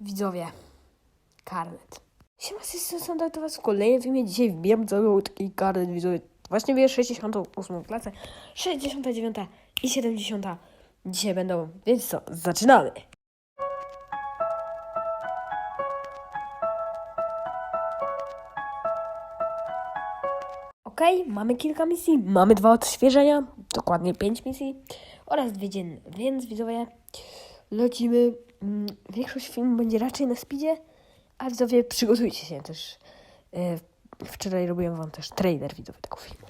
Widzowie, karnet. Siema, strony Sandra, to was w kolejnym filmie. Dzisiaj wbijam cały taki karnet, widzowie. Właśnie bierę 68 klasę, 69 i 70 dzisiaj będą, więc co, zaczynamy. Ok, mamy kilka misji, mamy dwa odświeżenia, dokładnie pięć misji oraz dwie dzienne, więc widzowie, lecimy. Mm, Większość filmu będzie raczej na speedzie, a widzowie przygotujcie się też. E, Wczoraj robiłem wam też trailer widzowy tego filmu.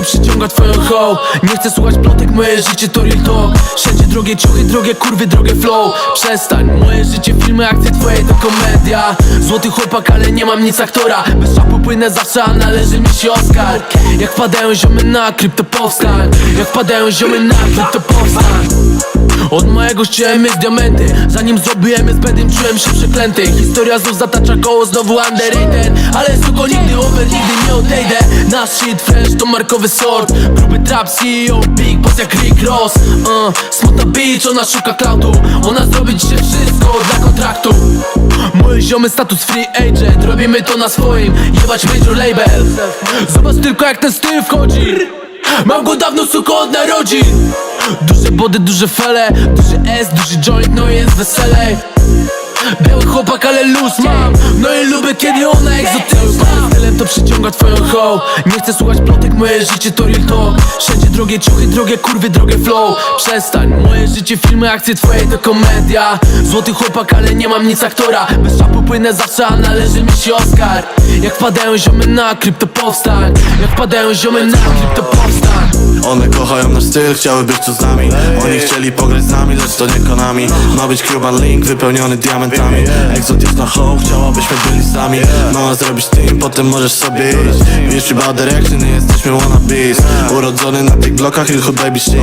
To przyciąga twoją hoł Nie chcę słuchać plotek, moje życie to real talk. Wszędzie drogie ciuchy, drogie kurwy, drogie flow. Przestań, moje życie, filmy, akcje twoje to komedia. Złoty chłopak, ale nie mam nic aktora. Bez szapu płynę zawsze, a należy mi się Oscar. Jak padają ziomy na kryp, to powstań. Jak padają ziomy na kryp, to powstań chciałem mieć diamenty. Zanim zrobiłem z bedem czułem się przeklęty. Historia znów zatacza koło, znowu underrated. Ale suko nigdy over, nigdy nie odejdę. Nasz shit fresh to markowy sort. Gruby trap CEO, big boss jak Rick Ross. Uh, Smutna bitch, ona szuka cloudu. Ona zrobi dzisiaj wszystko dla kontraktu. Moje ziomy status free agent. Robimy to na swoim, jebać major label. Zobacz tylko jak ten styl wchodzi. Mam go dawno suko od narodzin Duże body, duże fele Duży S, duży joint, no jest weselej Biały chłopak, ale luz mam. No i lubię kiedy ona egzotyczna Stylem to przyciąga twoją hoł Nie chcę słuchać plotek, moje życie to real talk. Wszędzie drogie ciuchy, drogie kurwy, drogie flow. Przestań, moje życie, filmy, akcje twoje to komedia. Złoty chłopak, ale nie mam nic aktora. Bez szapu płynę zawsze, a należy mi się Oscar. Jak padają ziomy na kryp, to powstań. Jak padają ziomy na kryp, to powstań One kochają nasz styl, chciały być tu z nami. Oni chcieli pograć z nami, lecz to nie konami. Ma być Cuban Link wypełniony diamentami. Egzotyczna hoł, chciałabyśmy byli sami. Mała zrobisz team, potem możesz sobie iść. Wiesz about direction, nie jesteśmy wannabes. Urodzony na tych blokach, hood baby shit.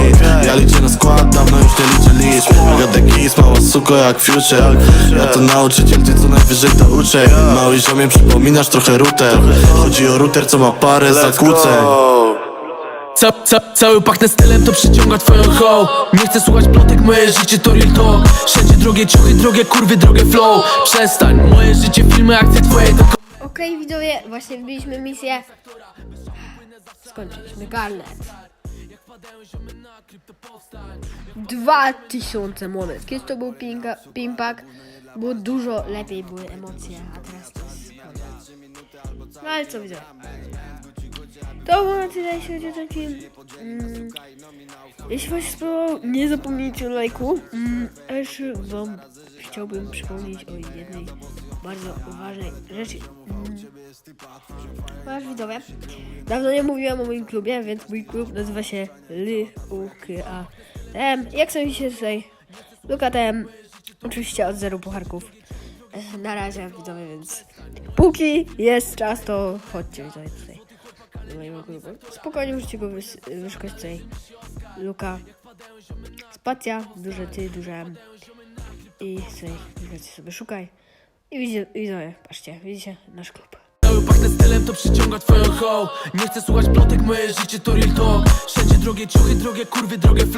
Ja liczę na skład, dawno już nie liczę liczb. The keys, mała suko jak future. Ja to nauczyciel, ty co najwyżej to uczę. Mały ziomie, przypominasz trochę router. Chodzi o router, co ma parę zakłóceń Ca, ca, cały pachnę stylem to przyciąga twoją hoł Nie chcę słuchać plotek, moje życie to real talk Wszędzie drogie ciuchy, drogie kurwy, drogie flow Przestań, moje życie, filmy, akcje twoje to Ok, widzowie, właśnie wbiliśmy misję. Skończyliśmy karnet. 2000 monet. Kiedyś to był pimpak. Było dużo lepiej, były emocje, a teraz to jest. No ale co widzowie. To było na tyle, jeśli chodzi o ten film. Mm. Jeśli wam się spodobał, nie zapomnijcie o lajku. Mm. Jeszcze wam chciałbym przypomnieć o jednej bardzo ważnej rzeczy. Mm. Masz widzowie, dawno nie mówiłam o moim klubie, więc mój klub nazywa się LUKA. Jak są się tutaj? LUKATM, oczywiście od zero pucharków. Na razie widzowie, więc póki jest czas, to chodźcie widzowie tutaj mojego klubu. Spokojnie możecie go wys- wyszukać tutaj. Luka, spacja, duże ty, duże M. I wiecie sobie szukaj. I widzicie, widzowie, patrzcie, widzicie nasz klub. Pachnę stylem to przyciąga twoją hoł Nie chcę słuchać plotek, moje życie to real talk Wszędzie drogie ciuchy, drogie kurwy, drogie flow